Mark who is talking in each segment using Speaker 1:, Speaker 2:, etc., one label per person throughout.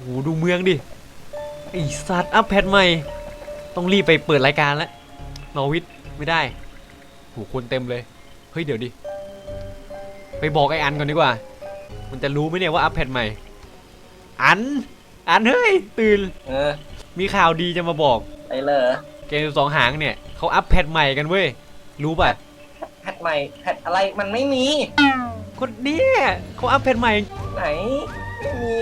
Speaker 1: โอ้โหดูเมืองดิไอสัตว์อัพแพทใหม่ ต้องรีบไปเปิดรายการแล้วนอวิทไม่ได้โหคนเต็มเลย เฮ้ยเดี๋ยวดิ ไปบอกไออันก่อนดีกว่า มันจะรู้ไหมเนี่ยว่าอัพแพทใหม่ อัน อันเฮ้ย ตื่น
Speaker 2: เออ
Speaker 1: มีข่าวดีจะมาบอก
Speaker 2: ไปเลย
Speaker 1: เกมสองหางเนี่ยเขาอัพแพทใหม่กันเว้ย รู้ป่ะ
Speaker 2: แพทใหม่แพทอะไรมันไม่มี
Speaker 1: คนเนี้ยเขาอัพแพทใหม่
Speaker 2: ไหน ไม่มี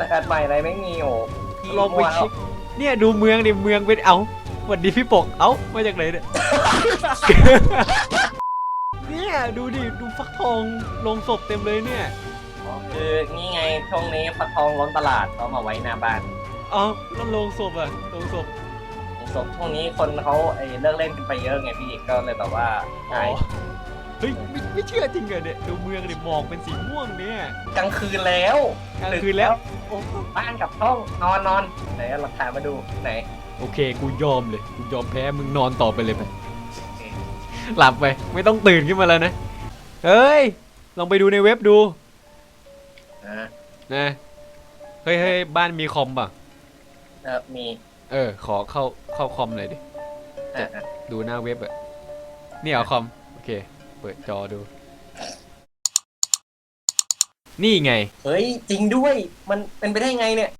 Speaker 2: รายการใหม่อะไรไม่มีโอ้พี่
Speaker 1: ลองไป
Speaker 2: มั่ว
Speaker 1: เช็คเนี่ยดูเมืองดิเมืองเป็นเอ้าสวัสดีพี่ปกเอ้ามาจากไหนเนี่ย เนี่ยดูดิดูฟักทองลงศพเต็มเลยเนี่ย
Speaker 2: อ๋อคือนี่ไงช่วงนี้ฟักทองล้นตลาดเขามาไว้หน้าบ้าน
Speaker 1: เอ้าแล้วลงศพอะลงศพ
Speaker 2: ศพช่วงนี้คนเขาไอ้เลิกเล่นกันไปเยอะไงพี่ก็เลยแบบว่าใช่
Speaker 1: เฮ้ยไม่ไม่เชื่อจริงเหรอเนี่ยดูเมืองดิหมอกเป็นสีม่วงเนี่ย
Speaker 2: กลางคืนแล้ว
Speaker 1: กลางคืนแล้วโอ้
Speaker 2: บ้านกับห้องนอนนอนไหนเอาหลักฐานมาดูไหน
Speaker 1: โอเคกูยอมเลยกูยอมแพ้มึงนอนต่อไปเลยไปหลับไปไม่ต้องตื่นขึ้นมาแล้วนะเฮ้ยลองไปดูในเว็บดู
Speaker 2: อ่า
Speaker 1: นะเฮ้ยเฮ้ยบ้านมีคอมป่ะ
Speaker 2: เออมี
Speaker 1: เออขอเข้าเข้าคอมหน่อยดิ
Speaker 2: อะอะ
Speaker 1: ดูหน้าเว็บอะนี่เอาคอมโอเคเปิดจอดู นี่ไง
Speaker 2: เฮ้ย จริงด้วย มันเป็นไปได้ไงเนี่ย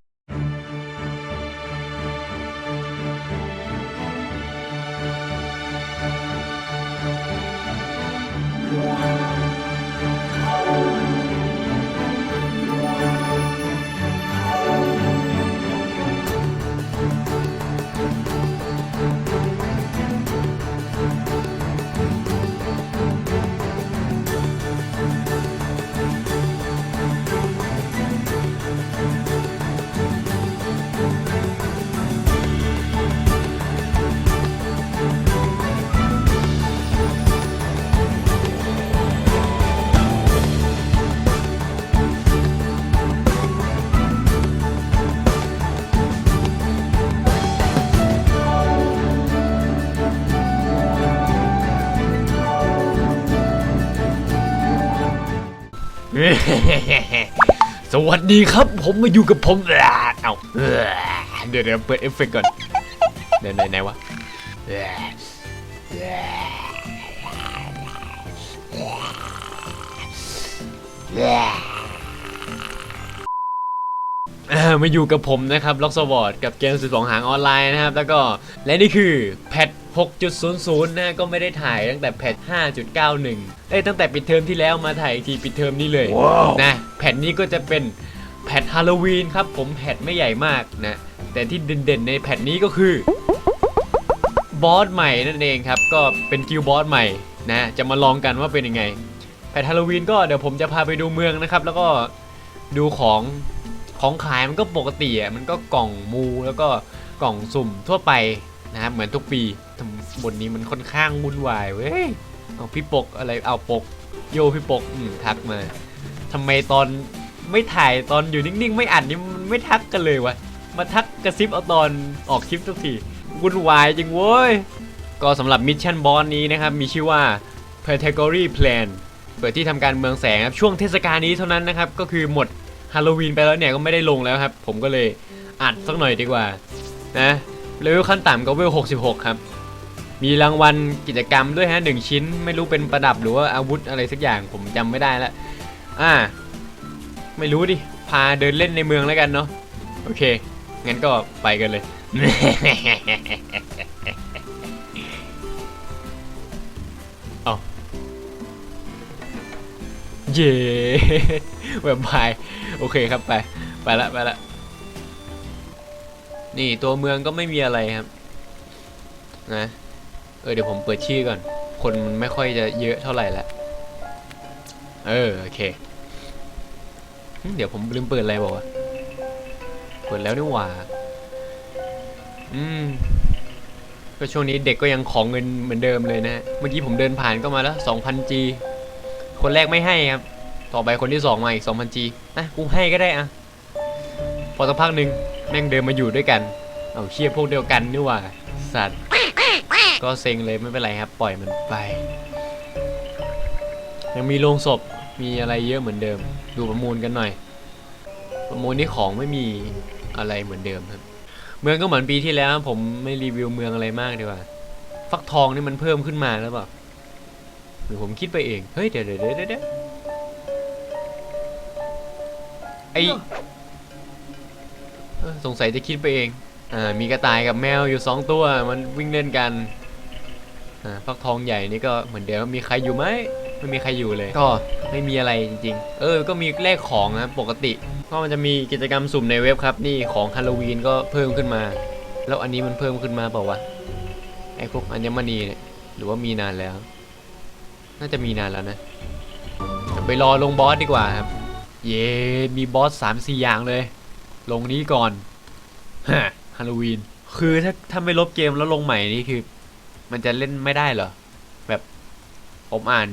Speaker 1: สวัสดีครับผมมาอยู่กับผมเอาเดี๋ยวเดี๋ยวเปิดเอฟเฟกต์ก่อนเดี๋ยวไหนไหนวะมาอยู่กับผมนะครับล็อกสวอร์ดกับเกม12หางออนไลน์นะครับ แล้วก็และนี่คือแพท 6.00นะก็ไม่ได้ถ่ายตั้งแต่แพท 5.91 เอ้ยตั้งแต่ปิดเทอมที่แล้วมาถ่ายอีกทีปิดเทอมนี้เลยนะแผ่นนี้ก็จะเป็นแผ่นฮาโลวีนครับผมแผ่นไม่ใหญ่มากนะ แต่ที่เด่นๆในแผ่นนี้ก็คือบอสใหม่นั่นเองครับ ก็เป็นกิลบอสใหม่นะ จะมาลองกันว่าเป็นยังไงแผ่นฮาโลวีนก็เดี๋ยวผมจะพาไปดูเมืองนะครับ แล้วก็ดูของของขายมันก็ปกติอะมันก็กล่องมูแล้วก็กล่องสุ่มทั่วไป นะครับเหมือนทุกปีบนนี้มันค่อนข้างวุ่นวายเว้ยเอาพี่ปกอะไรเอาปก โยพี่ปกอืมทักมาทำไมตอนไม่ถ่ายตอนอยู่นิ่งๆ ไม่อ่านนี่มันไม่ทักกันเลยวะมาทักกระซิบเอาตอนออกคลิปทุกทีวุ่นวายจริงเว้ยก็สำหรับมิชชั่นบอสนี้นะครับมีชื่อว่า Category Plan เปิดที่ทำการเมืองแสงครับช่วงเทศกาลนี้เท่านั้นนะครับก็คือหมดฮาโลวีนไปแล้วเนี่ยก็ไม่ได้ลงแล้วครับ ผมก็เลยอัดสักหน่อยดีกว่านะ เลเวลขั้นต่ำก็เวล 66 ครับ มีรางวัลกิจกรรมด้วยฮะหนึ่งชิ้น ไม่รู้เป็นประดับหรือว่าอาวุธอะไรสักอย่างผมจำไม่ได้ล้วอ่า ไม่รู้ดิ พาเดินเล่นในเมืองแล้วกันเนาะโอเค งั้นก็ไปกันเลย เอาเย่แบบบายโอเคครับไป ไปละไปละ นี่ตัวเมืองก็ไม่มีอะไรครับ นะ เออเดี๋ยวผมเปิดชื่อก่อน คนมันไม่ค่อยจะเยอะเท่าไหร่ละเออโอเค เดี๋ยวผมลืมเปิดอะไรบอกว่าเปิดแล้วนี่หว่า อืม ก็ช่วงนี้เด็กก็ยังของเงินเหมือนเดิมเลยนะฮะเมื่อกี้ผมเดินผ่านก็มาแล้ว 2,000G คนแรกไม่ให้ครับ ต่อไปคนที่สองมาอีก 2,000G นะกูให้ก็ได้อะพอสักพักหนึ่ง แม่งเดินมาอยู่ด้วยกัน เอาเชี่ยพวกเดียวกันนี่ว่าสัตว์ ก็เซ็งเลยไม่เป็นไรครับ ปล่อยมันไป ยังมีโรงศพ มีอะไรเยอะเหมือนเดิม ดูประมูลกันหน่อย ประมูลนี่ของไม่มีอะไรเหมือนเดิมครับ เมืองก็เหมือนปีที่แล้ว ผมไม่รีวิวเมืองอะไรมากดีกว่า ฟักทองนี่มันเพิ่มขึ้นมาแล้วเปล่าหรือผมคิดไปเอง เฮ้ยเดี๋ยวเดี๋ยวเดี๋ยวเดี๋ยวไอ สงสัยจะคิดไปเองอ่ามีกระต่ายกับแมวอยู่สองตัวมันวิ่งเล่นกันอ่าฟักทองใหญ่นี่ก็เหมือนเดิมมีใครอยู่ไหมไม่มีใครอยู่เลย ก็ไม่มีอะไรจริง ๆ เออ ก็มีแลกของนะปกติก็มันจะมีกิจกรรมสุ่มในเว็บครับ นี่ของฮาโลวีนก็เพิ่มขึ้นมา แล้วอันนี้มันเพิ่มขึ้นมาเปล่าวะไอ้พวกอัญมณีเนี่ยหรือว่ามีนานแล้ว น่าจะมีนานแล้วนะเดี๋ยวไปรอลงบอสดีกว่าครับ เย้มีบอสสามสี่อย่างเลย ลงนี้ก่อนฮฮาโลวีนคือถ้าถ้าไม่ลบเกมแล้วลงใหม่นี่คือ มันจะเล่นไม่ได้เหรอ แบบผมอ่าน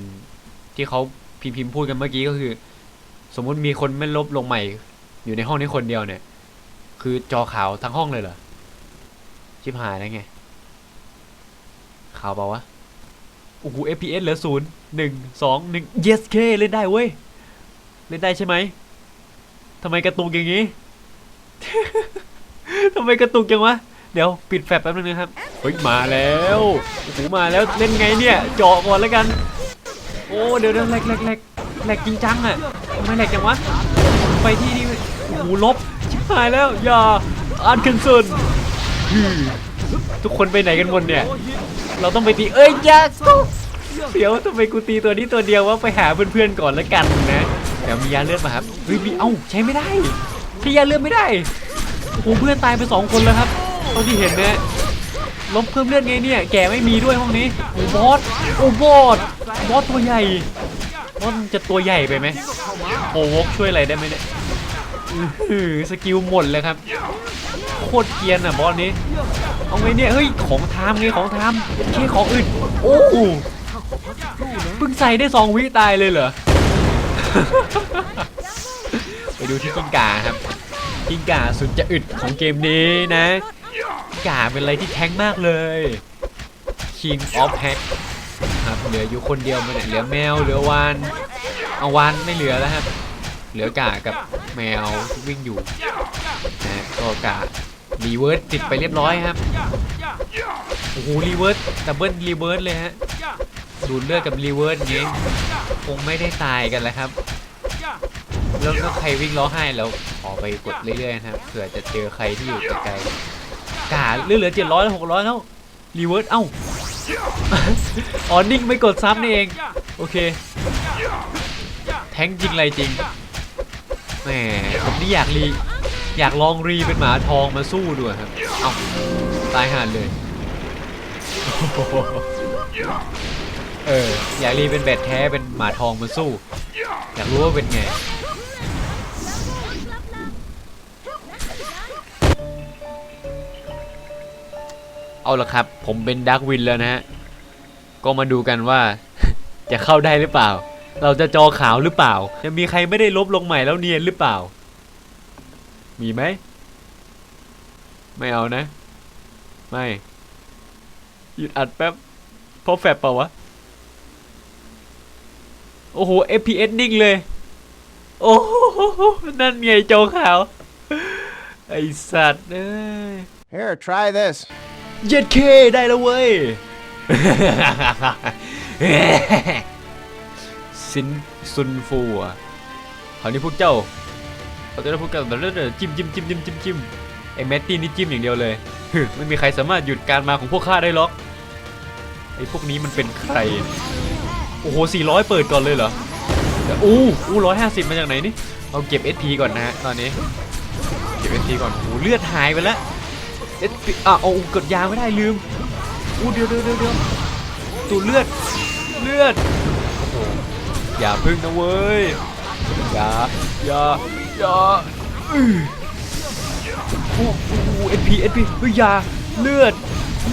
Speaker 1: ที่เขาพิมพ์พิมพ์พูดกันเมื่อกี้ก็คือ สมมุติมีคนไม่ลบลงใหม่ อยู่ในห้องนี้คนเดียวเนี่ย คือจอขาวทั้งห้องเลยเหรอชิบหายแล้วไงขาวเปล่าวะโอ้โห FPS เหลือศูนย์หนึ่งสองหนึ่ง yes k เล่นได้เว้ย เล่นได้ใช่ไหมทำไมกระตุกอย่างนี้ ทำไมกระตุกจังวะ เดี๋ยวปิดแฟลชแป๊บนึงนะครับ เฮ้ยมาแล้วโอ้โหมาแล้วเล่นไงเนี่ยเจาะก่อนแล้วกัน โอ้เดี๋ยวเดี๋ยวแหลกแหลกแหลกแหลกจริงจังอะทำไมแหลกจังวะ ไปที่นี่โอ้โหลบชิบหายแล้วอย่าอ่านคันซุนทุกคนไปไหนกันหมดเนี่ย เราต้องไปตีเอ้ยยากเดี๋ยวทำไมกูตีตัวนี้ตัวเดียวว่าไปหาเพื่อนๆก่อนแล้วกันนะเดี๋ยวมียาเลือดมาครับเฮ้ยมีเอ้าใช้ไม่ได้ ใช้ยาเลือดไม่ได้โอ้เพื่อนตายไปสองคนแล้วครับเท่าที่เห็นเนะลบเพิ่มเลือดไงเนี่ยแกไม่มีด้วยห้องนี้โอ้บอสโอ้บอสบอสตัวใหญ่บอสมันจะตัวใหญ่ไปไหมโอ้วกช่วยอะไรได้ไหมเนี่ยสกิลหมดเลยครับโคตรเกียนอะบอสนี้เอาไงเนี่ยเฮ้ยของทามไงของทามไม่ใช่ของอื่นโอ้เพิ่งใส่ได้สองวิตายเลยเหรอ ไปดูที่กิ้งก่าครับกิ้งก่าสุดจะอึดของเกมนี้นะกิ้งก่าเป็นอะไรที่แท้งมากเลย King of Hack ครับเหลืออยู่คนเดียวมันเหลือแมวเหลือวานเอาวานไม่เหลือแล้วครับเหลือกากับแมววิ่งอยู่นะก็การีเวิร์สติดไปเรียบร้อยครับโอ้โหรีเวิร์สดับเบิลรีเวิร์สเลยฮะดูดเลือดกับรีเวิร์สอย่างงี้คงไม่ได้ตายกันแล้วครับ แล้วก็ใครวิ่งร้องไห้แล้วขอไปกดเรื่อยๆนะครับเผื่อจะเจอใครที่อยู่ไกลๆกาเลือเหลือเจ็ดร้อยแล้วหกร้อยแล้วรีเวิร์สเอ้าอ๋อนิ่งไม่กดซ้ำนี่เองโอเค แทงจริงไรจริงแหมผมนี่อยากรีอยากลองรีเป็นหมาทองมาสู้ดูอะครับเอ้าตายห่านเลยเอออยากรีเป็นแบดแท้เป็นหมาทองมาสู้ อยากรู้ว่าเป็นไง เอาละครับ ผมเป็นดักวินแล้วนะฮะ ก็มาดูกันว่า จะเข้าได้หรือเปล่า เราจะจอขาวหรือเปล่า จะมีใครไม่ได้ลบลงใหม่แล้วเนียนหรือเปล่า มีไหม ไม่เอานะ ไม่หยุดอัดแป๊บเพราะแฟบเปล่าวะ โอ้โห FPS นิ่งเลย โอ้โห นั่นไงจอขาว ไอสัตว์เอ้ย
Speaker 3: Here, try this.
Speaker 1: เย็ดเคได้แล้วเว้ย ซินซุนฟูอะคราวนี้พวกเจ้าเขาจะได้พวกเจ้าแต่เรื่องจิ้มจิ้มจิ้มจิ้มจิ้มจิ้มไอ้แมตตี้นี่จิ้มอย่างเดียวเลยไม่มีใครสามารถหยุดการมาของพวกข้าได้หรอกไอ้พวกนี้มันเป็นใคร โอ้โห 400 เปิดก่อนเลยเหรออู้อู้ร้อยห้าสิบมาจากไหนนี่ เอาเก็บ SP ก่อนนะฮะตอนนี้ เก็บ SP ก่อนโอ้โหเลือดหายไปแล้ว SP อะเอากดยาไม่ได้ลืมอู้เดี๋ยวเดี๋ยวเดี๋ยวเดี๋ยวตูเลือดเลือดโอ้โหอย่าพึ่งนะเว้ยอย่าอย่าอย่าโอื้อโอ้โห SP SP เฮ้ยยาเลือด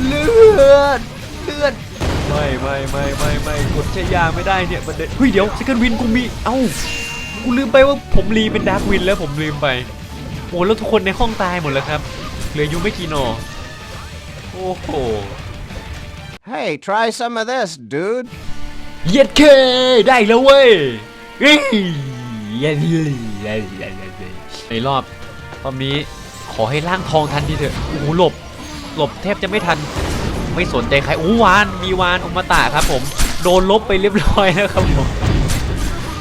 Speaker 1: เลือดเลือดไม่ไม่ไม่ไม่ไม่กดใช้ยาไม่ได้เนี่ยมันเด็ดเฮ้ยเดี๋ยวสกันวินกูมีเอ้ากูลืมไปว่าผมรีเป็นดาร์กวินแล้วผมลืมไปโอ้แล้วทุกคนในห้องตายหมดแล้วครับ ลืออยู่ไม่กี่หนอโอ้โห
Speaker 3: Hey, try some of this, dude.
Speaker 1: เย็ดเคได้แล้วเว้ยเฮ้ยเย็ดเย็ดเย็ดเย็ดเย็ดในรอบรอบนี้ขอให้ร่างทองทันทีเถอะโอ้โหหลบหลบแทบจะไม่ทัน ไม่สนใจใครอู้วานมีวานอุมาตะครับ ผมโดนลบไปเรียบร้อยแล้วครับผม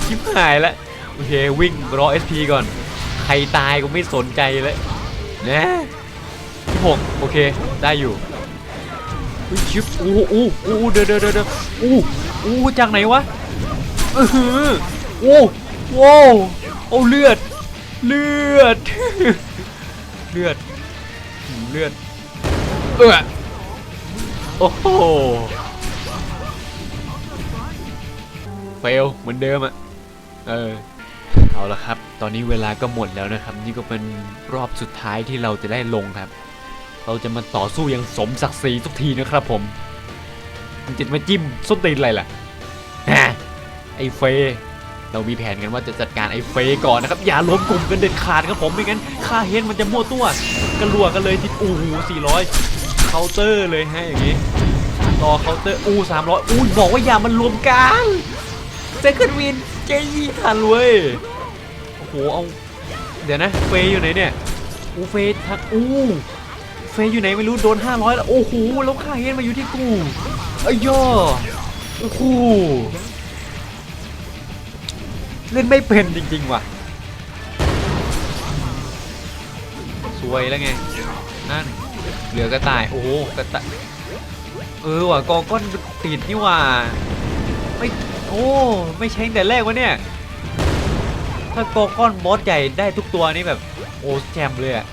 Speaker 1: ชิบหายแล้วโอเควิ่งรอ SP ก่อน ใครตายก็ไม่สนใจเลยนะ ที่หกโอเค ได้อยู่อุ้ยชิบอู้อู้อู้เดี๋ยวเดี๋ยวเดี๋ยวอู้อู้จากไหนวะอือหือโอ้โว้วโอ้เลือด เลือด เลือดหืมเลือด เออโอ้โหเฟลเหมือนเดิมอะเออเอาละครับ ตอนนี้เวลาก็หมดแล้วนะครับ นี่ก็เป็นรอบสุดท้ายที่เราจะได้ลงครับ เราจะมาต่อสู้อย่างสมศักดิ์ศรีทุกทีนะครับผมมันจะมาจิ้มส้นตีนอะไรล่ะฮะไอเฟเรามีแผนกันว่าจะจัดการไอเฟก่อนนะครับ อย่ารวมกลุ่มกันเด็ดขาดครับผมไม่งั้นค่าเฮดมันจะมั่วตัวกันรัวกันเลยที่โอ้โห400เคาน์เตอร์เลยฮะอย่างงี้ต่อเคาน์เตอร์อู้300อู้บอกว่าอย่ามันรวมกันเซคันวินเจยี่ทันเว้ยโอ้โหเอาเดี๋ยวนะเฟยอยู่ไหนเนี่ยอู้เฟยทักอู้ ฟยอยู่ไหนไม่รู้โดน 500 แล้ว โอ้โหแล้วค่าเฮดมาอยู่ที่กูอ้ย่อโอ้โหเล่นไม่เป็นจริง ๆ ว่ะสวยแล้วไงนั่นเหลือกระต่าย โอ้โหกระต่ายเออว่ะกอก้อนติดนี่ว่ะไม่โอ้ไม่ใช่แต่แรกวะเนี่ยถ้าโกก้อนบอสใหญ่ได้ทุกตัวนี่แบบโอ้แจมเลยอะ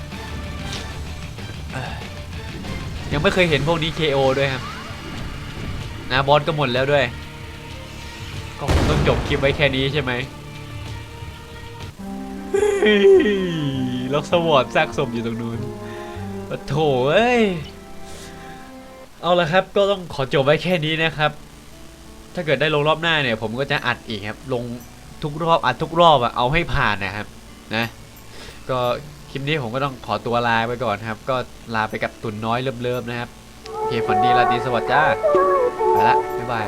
Speaker 1: ยังไม่เคยเห็นพวกนี้ KO ด้วยครับ นะบอสก็หมดแล้วด้วย ก็คงต้องจบคลิปไว้แค่นี้ใช่ไหมเฮ้ยล็อกสวอตซากศพอยู่ตรงนู้นปะโถเอ้ย เอาละครับ ก็ต้องขอจบไว้แค่นี้นะครับ ถ้าเกิดได้ลงรอบหน้าเนี่ย ผมก็จะอัดอีกครับ ลงทุกรอบอัดทุกรอบอะเอาให้ผ่านนะครับ นะ ก็ ลิปนี้ผมก็ต้องขอตัวลาไปก่อนครับ ก็ลาไปกับตุนน้อยเลิมๆนะครับโอเคฝันดีราตรีสวัสดิ์จ้าไปละบ๊ายบาย